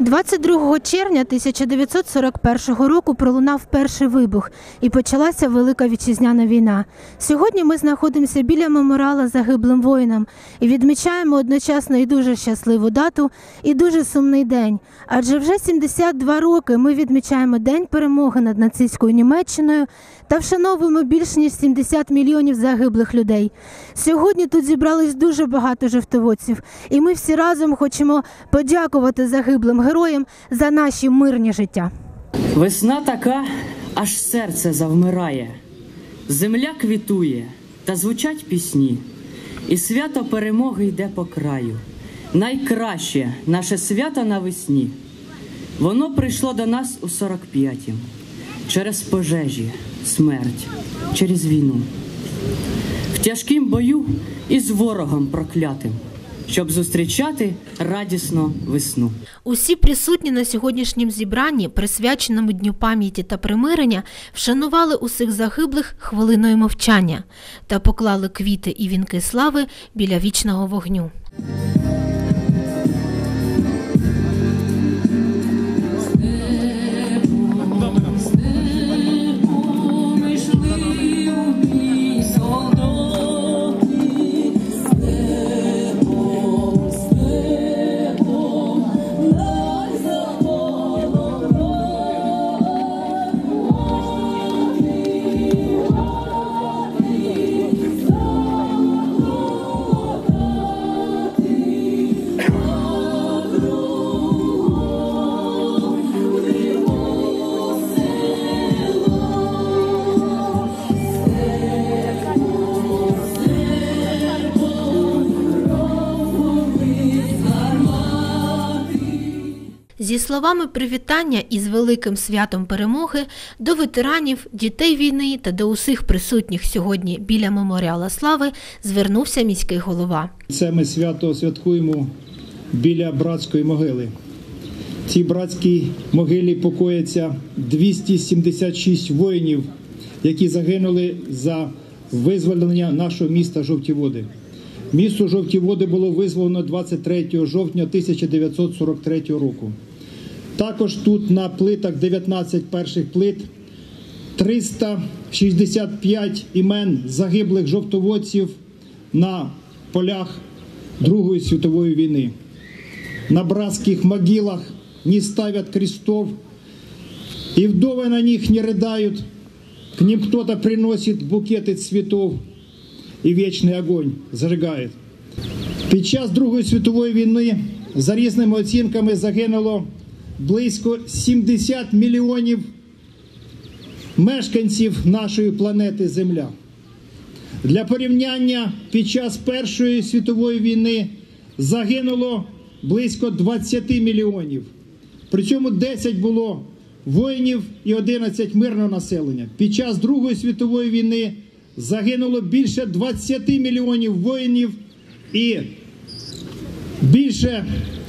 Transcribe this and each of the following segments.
22 червня 1941 року пролунав перший вибух і почалася Велика Вітчизняна війна. Сьогодні ми знаходимося біля меморіала загиблим воїнам і відмічаємо одночасно і дуже щасливу дату, і дуже сумний день. Адже вже 72 роки ми відмічаємо День перемоги над нацистською Німеччиною та вшановуємо більш ніж 70 мільйонів загиблих людей. Сьогодні тут зібрались дуже багато жовтоводців, і ми всі разом хочемо подякувати загиблим героям за наші мирні життя. Весна така, аж серце завмирає, земля квітує та звучать пісні, і свято перемоги йде по краю. Найкраще наше свято навесні. Воно прийшло до нас у 45-м через пожежі, смерть, через війну. В тяжкім бою із ворогом проклятим, щоб зустрічати радісно весну. Усі присутні на сьогоднішнім зібранні, присвяченому Дню пам'яті та примирення, вшанували усіх загиблих хвилиною мовчання та поклали квіти і вінки слави біля вічного вогню. Словами привітання із великим святом перемоги до ветеранів, дітей війни та до усіх присутніх сьогодні біля меморіала слави звернувся міський голова. Це ми свято святкуємо біля братської могили. Цій братській могилі покояться 276 воїнів, які загинули за визволення нашого міста Жовті Води. Місто Жовті Води було визволено 23 жовтня 1943 року. Також тут на плитах 19 перших плит 365 імен загиблих жовтоводців на полях Другої світової війни. На братских могилах не ставят крестов, и вдовы на них не рыдают. К ним кто-то приносит букеты цветов, і вічний огонь зажигає. Під час Другої світової війни, за різними оцінками, загинуло близько 70 мільйонів мешканців нашої планети Земля. Для порівняння під час Першої світової війни загинуло близько 20 мільйонів. При цьому 10 було воїнів і 11 мирного населення. Під час Другої світової війни загинуло більше 20 мільйонів воїнів і більше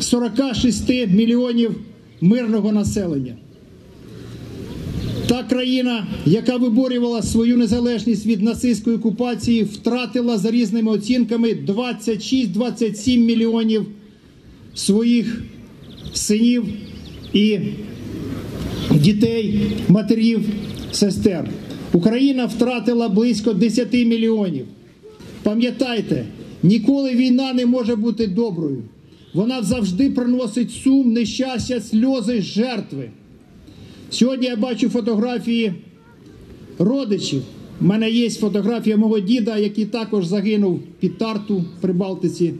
46 мільйонів мирного населення. Та країна, яка виборювала свою незалежність від нацистської окупації, втратила за різними оцінками 26-27 мільйонів своїх синів і дітей, матерів, сестер. Україна втратила близько 10 мільйонів. Пам'ятайте, ніколи війна не може бути доброю. Вона завжди приносить сум, нещастя, сльози, жертви. Сьогодні я бачу фотографії родичів. У мене є фотографія мого діда, який також загинув під Тарту при Балтиці.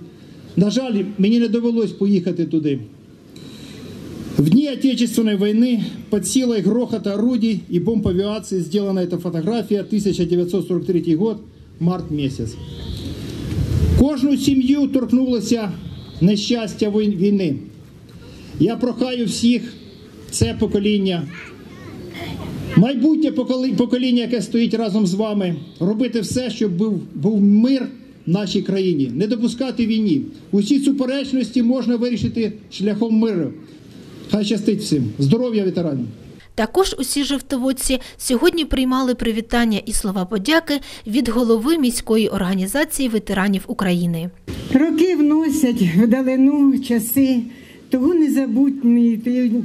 На жаль, мені не довелось поїхати туди. В дни Отечественной войны под силой грохота орудий и бомб авиации сделана эта фотография 1943 год, март месяц. Кожну сім'ю торкнулося нещастя війни. Я прохаю всіх це покоління, майбутнє покоління, яке стоїть разом з вами, робити все, щоб був, був мир в нашій країні, не допускати війні. Усі суперечності можна вирішити шляхом миру. Хай щастить всім. Здоров'я ветеранів! Також усі жовтоводці сьогодні приймали привітання і слова подяки від голови міської організації ветеранів України. Роки вносять вдалину часи того незабутньої,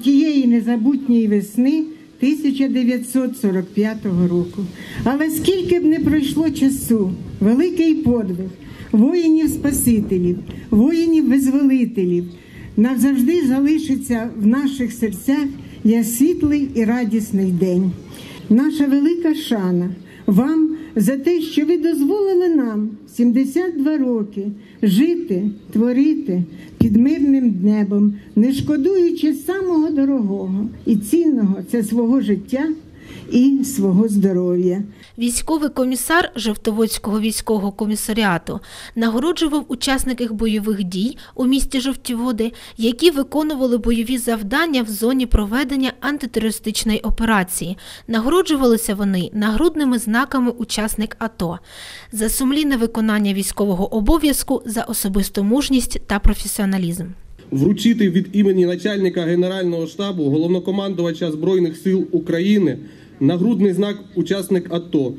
тієї незабутньої весни 1945 року. Але скільки б не пройшло часу, великий подвиг воїнів-спасителів, воїнів-визволителів назавжди залишиться в наших серцях як світлий і радісний день. Наша велика шана вам за те, що ви дозволили нам 72 роки жити, творити під мирним небом, не шкодуючи самого дорогого і цінного це свого життя і свого здоров'я. Військовий комісар Жовтоводського військового комісаріату нагороджував учасників бойових дій у місті Жовтіводи, які виконували бойові завдання в зоні проведення антитерористичної операції. Нагороджувалися вони нагрудними знаками учасник АТО за сумлінне виконання військового обов'язку, за особисту мужність та професіоналізм. Вручити від імені начальника Генерального штабу головнокомандувача Збройних сил України нагрудний знак учасник АТО.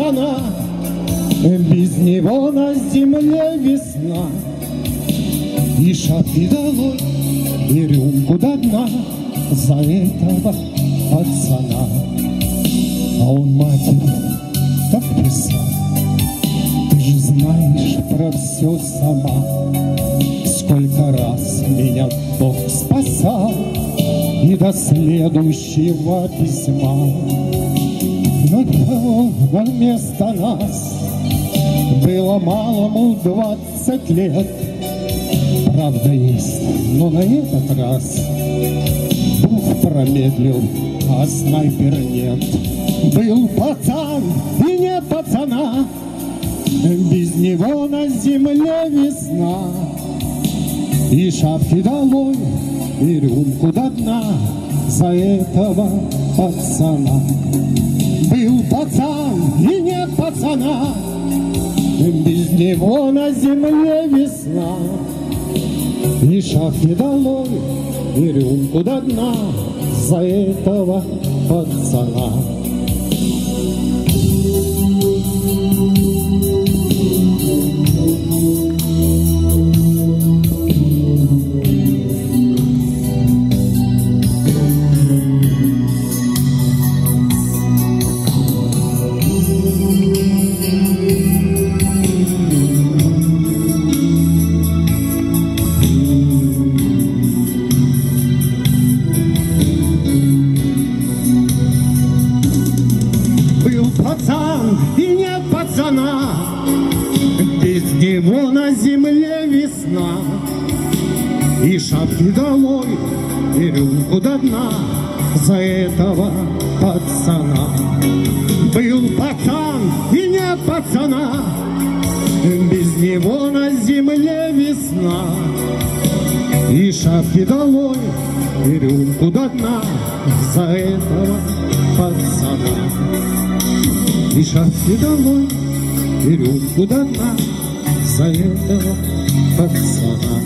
Пацана, Без него на земле весна. И шапки долой, и рюмку до дна За этого пацана. А он матери так писал, Ты же знаешь про все сама, Сколько раз меня Бог спасал, И до следующего письма но вместо нас Было малому двадцать лет. Правда есть, но на этот раз Бог промедлил, а снайпер нет. Был пацан и нет пацана Без него на земле весна. И шапки долой, и рюмку до дна За этого пацана пацан и нет пацана, без него на земле весна. И шапки долой, и рюмку до дна за этого пацана. За этого пацана. Был пацан и нет пацана. Без него на земле весна. И шапки долой, и рюмку до дна За этого пацана. И шапки долой, и рюмку до дна За этого пацана